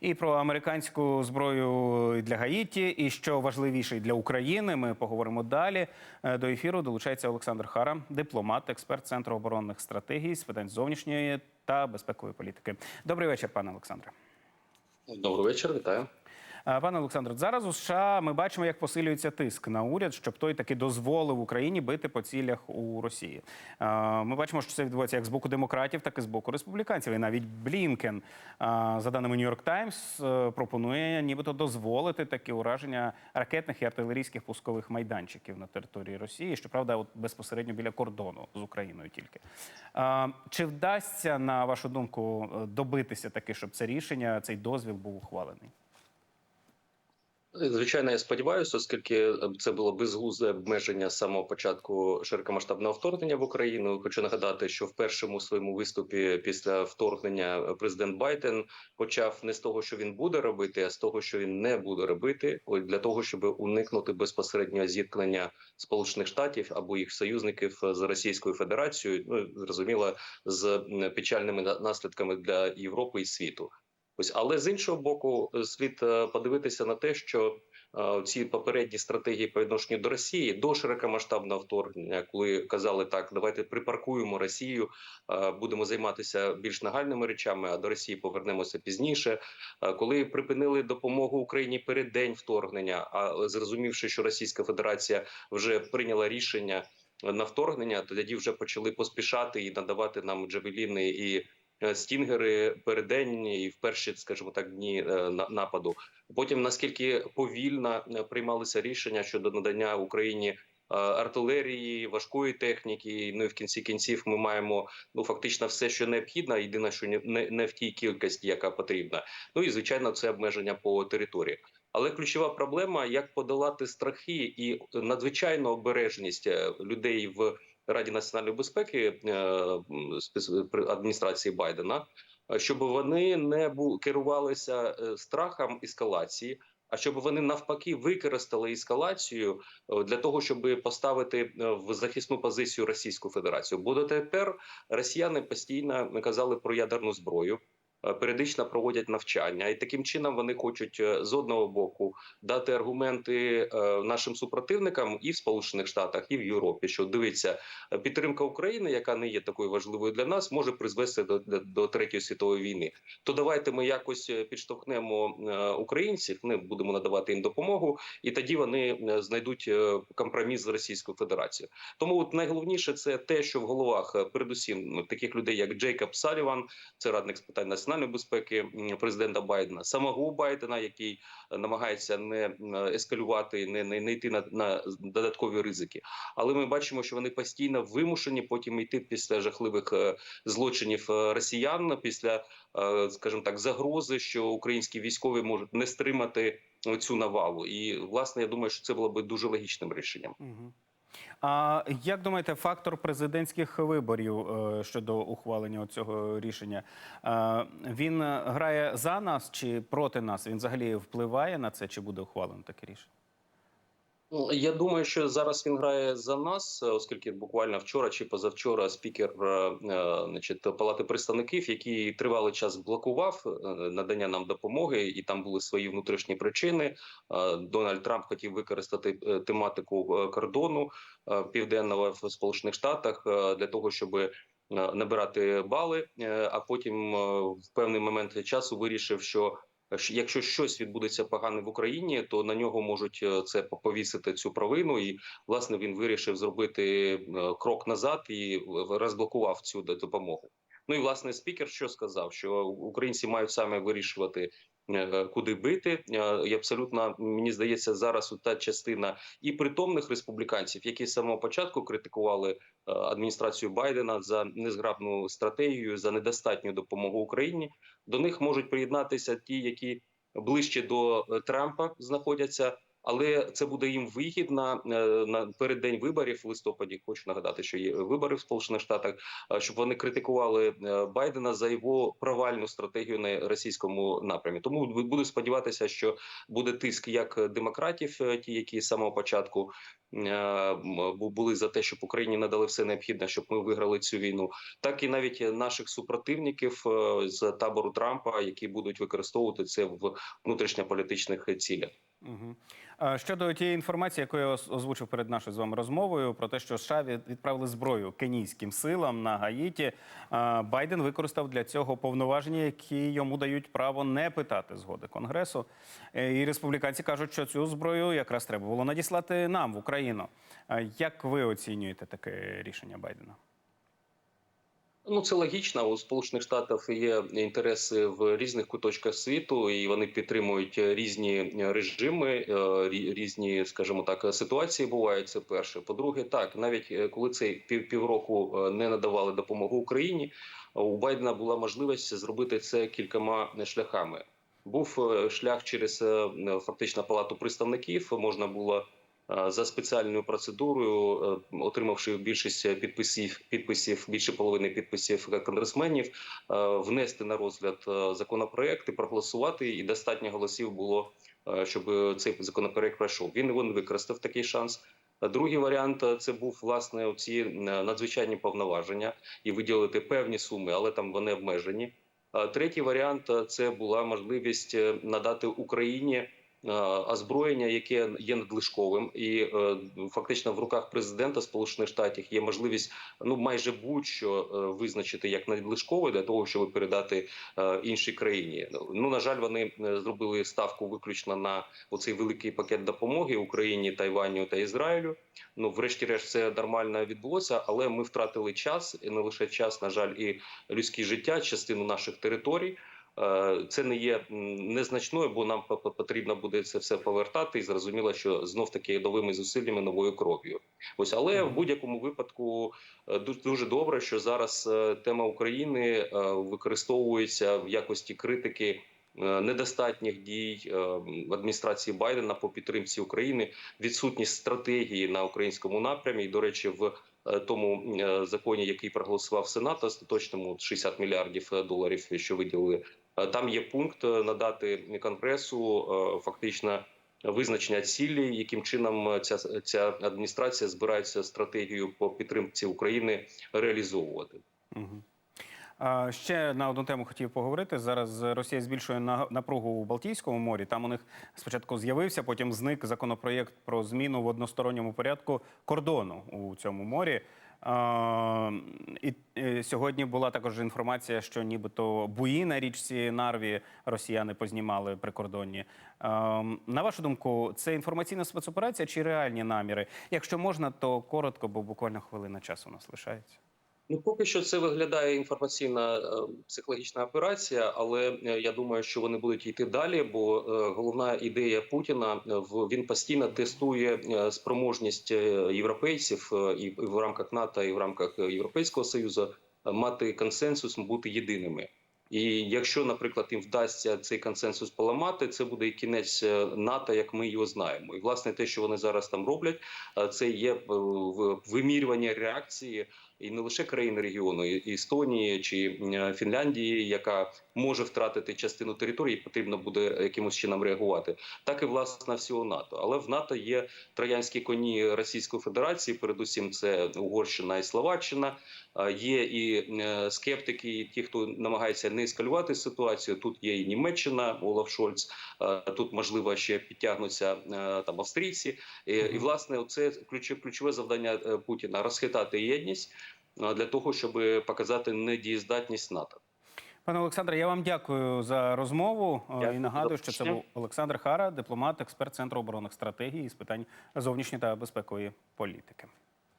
І про американську зброю для Гаїті, і що важливіше для України. Ми поговоримо далі. Е, До ефіру долучається Олександр Хара, дипломат, експерт центру оборонних стратегій з питань зовнішньої та безпекової політики. Добрий вечір, пане Олександре. Добрий вечір, вітаю. Е, Пане Олександре, зараз у США ми бачимо, як посилюється тиск на уряд, щоб той таки дозволив Україні бити по цілях у Росії. Е, Ми бачимо, що це відбувається як з боку демократів, так і з боку республіканців. І навіть Блінкен, е, за даними Нью-Йорк Таймс, пропонує нібито дозволити такі ураження ракетних і артилерійських пускових майданчиків на території Росії. Щоправда, от безпосередньо біля кордону з Україною тільки. Чи вдасться, на вашу думку, добитися таки, щоб це рішення, цей дозвіл був ухвалений? Звичайно, я сподіваюся, оскільки це було безглузде обмеження з самого початку широкомасштабного вторгнення в Україну. Хочу нагадати, що в першому своєму виступі після вторгнення президент Байден почав не з того, що він буде робити, а з того, що він не буде робити, для того, щоб уникнути безпосереднього зіткнення Сполучених Штатів або їх союзників з Російською Федерацією. Ну зрозуміло, з печальними наслідками для Європи і світу. Ось, але з іншого боку, слід е, подивитися на те, що е, ці попередні стратегії по відношенню до Росії до широкомасштабного вторгнення, коли казали так, давайте припаркуємо Росію, е, будемо займатися більш нагальними речами, а до Росії повернемося пізніше. Е, коли припинили допомогу Україні перед день вторгнення, а зрозумівши, що Російська Федерація вже прийняла рішення на вторгнення, тоді вже почали поспішати і надавати нам джавеліни і. Е, Стінгери передень і в перші, скажімо так, дні е, на- нападу. Потім наскільки повільно е, приймалися рішення щодо надання Україні артилерії, важкої техніки. Ну і в кінці кінців ми маємо ну фактично все, що необхідно. Єдине, що не- не, в тій кількості, яка потрібна. Ну і звичайно, це обмеження по території. Але ключова проблема як подолати страхи і надзвичайну обережність людей в Раді національної безпеки е, адміністрації Байдена, е, щоб вони не керувалися е, страхом ескалації. А щоб вони навпаки використали ескалацію для того, щоб поставити в захисну позицію Російську Федерацію. Бо дотепер росіяни постійно казали про ядерну зброю. Е, Періодично проводять навчання, і таким чином вони хочуть е, з одного боку дати аргументи е, нашим супротивникам і в Сполучених Штатах, і в Європі. Що дивиться, підтримка України, яка не є такою важливою для нас, може призвести до, до, третьої світової війни. То давайте ми якось підштовхнемо українців, ми будемо надавати їм допомогу, і тоді вони знайдуть компроміс з Російською Федерацією. Тому от найголовніше це те, що в головах передусім таких людей, як Джейкоб Саліван, це радник з питань національної безпеки м, президента Байдена, самого Байдена, який е, намагається не ескалювати, не, не, не йти на, на додаткові ризики. Але ми бачимо, що вони постійно вимушені потім йти після жахливих е, злочинів е, росіян, після, е, скажімо так, загрози, що українські військові можуть не стримати цю навалу. І власне я думаю, що це було би дуже логічним рішенням. А як думаєте, фактор президентських виборів е, щодо ухвалення цього рішення е, він грає за нас чи проти нас? Він взагалі впливає на це, чи буде ухвалено таке рішення? Ну, Я думаю, що зараз він грає за нас, е, оскільки буквально вчора чи позавчора спікер е, е, значить, Палати представників, який тривалий час блокував надання нам допомоги, і там були свої внутрішні причини. Дональд Трамп хотів використати тематику кордону південного в Сполучених Штатах для того, щоб набирати бали, а потім в певний момент часу вирішив, що Якщо щось відбудеться погане в Україні, то на нього можуть е, це повісити цю провину, і власне він вирішив зробити е, крок назад і розблокував цю допомогу. Ну і власне спікер що сказав, що українці мають саме вирішувати. Е, Куди бити, Е, і абсолютно мені здається, зараз та частина і притомних республіканців, які з самого початку критикували е, адміністрацію Байдена за незграбну стратегію, за недостатню допомогу Україні, до них можуть приєднатися ті, які ближче до Трампа знаходяться, Але це буде їм вигідно е, на переддень виборів в листопаді. Хочу нагадати, що є вибори в Сполучених Штатах, е, щоб вони критикували е, Байдена за його провальну стратегію на російському напрямі. Тому буду сподіватися, що буде тиск як демократів, ті, які з самого початку були за те, щоб Україні надали все необхідне, щоб ми виграли цю війну, так і навіть наших супротивників з табору Трампа, які будуть використовувати це в внутрішньополітичних цілях. Угу. Щодо тієї інформації, яку я озвучив перед нашою з вами розмовою, про те, що США відправили зброю кенійським силам на Гаїті, Байден використав для цього повноваження, які йому дають право не питати згоди Конгресу. Е, І республіканці кажуть, що цю зброю якраз треба було надіслати нам в Україну. Як ви оцінюєте таке рішення Байдена? Ну, це логічно. У Сполучених Штатів є інтереси в різних куточках світу, і вони підтримують різні режими, е, різні, скажімо так, ситуації бувають. Це перше. По-друге, так навіть е, коли цей пів півроку е, не надавали допомогу Україні, у Байдена була можливість зробити це кількома шляхами. Був шлях через фактично палату представників. Можна було за спеціальною процедурою, е, отримавши більшість підписів, підписів більше половини підписів конгресменів, е, внести на розгляд е, законопроект і проголосувати. І достатньо голосів було, е, щоб цей законопроект пройшов. Він він використав такий шанс. Другий варіант е, це був власне ці надзвичайні повноваження і виділити певні суми, але там вони обмежені. Третій варіант е, це була можливість е, надати Україні е, озброєння, яке є надлишковим, і е, фактично в руках президента Сполучених Штатів є можливість ну майже будь-що е, визначити як надлишкове для того, щоб передати е, іншій країні. Ну на жаль, вони е, зробили ставку виключно на оцей великий пакет допомоги Україні, Тайваню та Ізраїлю. Ну, врешті-решт, це нормально відбулося, але ми втратили час і не лише час, на жаль, і людське життя, частину наших територій. Е, Це не є незначною, бо нам по- по- потрібно буде це все повертати, і зрозуміло, що знов таки новими зусиллями, новою кров'ю. Ось, але в будь-якому випадку е, дуже добре, що зараз е, тема України використовується в якості критики. Недостатніх дій адміністрації Байдена по підтримці України, відсутність стратегії на українському напрямі. І, до речі, в тому законі, який проголосував Сенат, остаточному 60 мільярдів доларів, що виділили, там є пункт е, надати Конгресу е, фактично визначення цілі, яким чином е, ця, ця адміністрація збирається стратегію по підтримці України реалізовувати. Угу. Ще на одну тему хотів поговорити. Зараз Росія збільшує на- напругу у Балтійському морі. Там у них спочатку з'явився, потім зник законопроєкт про зміну в односторонньому порядку кордону у цьому морі. І, е, сьогодні була також інформація, що нібито буї на річці Нарві росіяни познімали прикордонні. На вашу думку, це інформаційна спецоперація чи реальні наміри? Якщо можна, то коротко, бо буквально хвилина часу у нас лишається. Ну, поки що це виглядає інформаційна е, психологічна операція, але е, я думаю, що вони будуть йти далі. Бо е, головна ідея Путіна він постійно тестує спроможність європейців і в рамках НАТО, і в рамках Європейського союзу мати консенсус, бути єдиними. І якщо, наприклад, їм вдасться цей консенсус поламати, це буде і кінець НАТО, як ми його знаємо. І власне те, що вони зараз там роблять, це є вимірювання реакції і не лише країн регіону, і Естонії чи е, Фінляндії, яка може втратити частину території, потрібно буде якимось чином реагувати, так і власне всього НАТО. Але в НАТО є троянські коні Російської Федерації, передусім це Угорщина і Словаччина. Е, Є і е, скептики, і ті, хто намагається не ескалювати ситуацію. Тут є і Німеччина, Олаф Шольц. Тут можливо ще підтягнуться там австрійці. І, і власне, це ключове завдання Путіна розхитати єдність для того, щоб показати недієздатність НАТО. Пане Олександре, я вам дякую за розмову е, Дякую і нагадую, що це був Олександр Хара, дипломат, експерт Центру оборонних стратегій з питань зовнішньої та безпекової політики.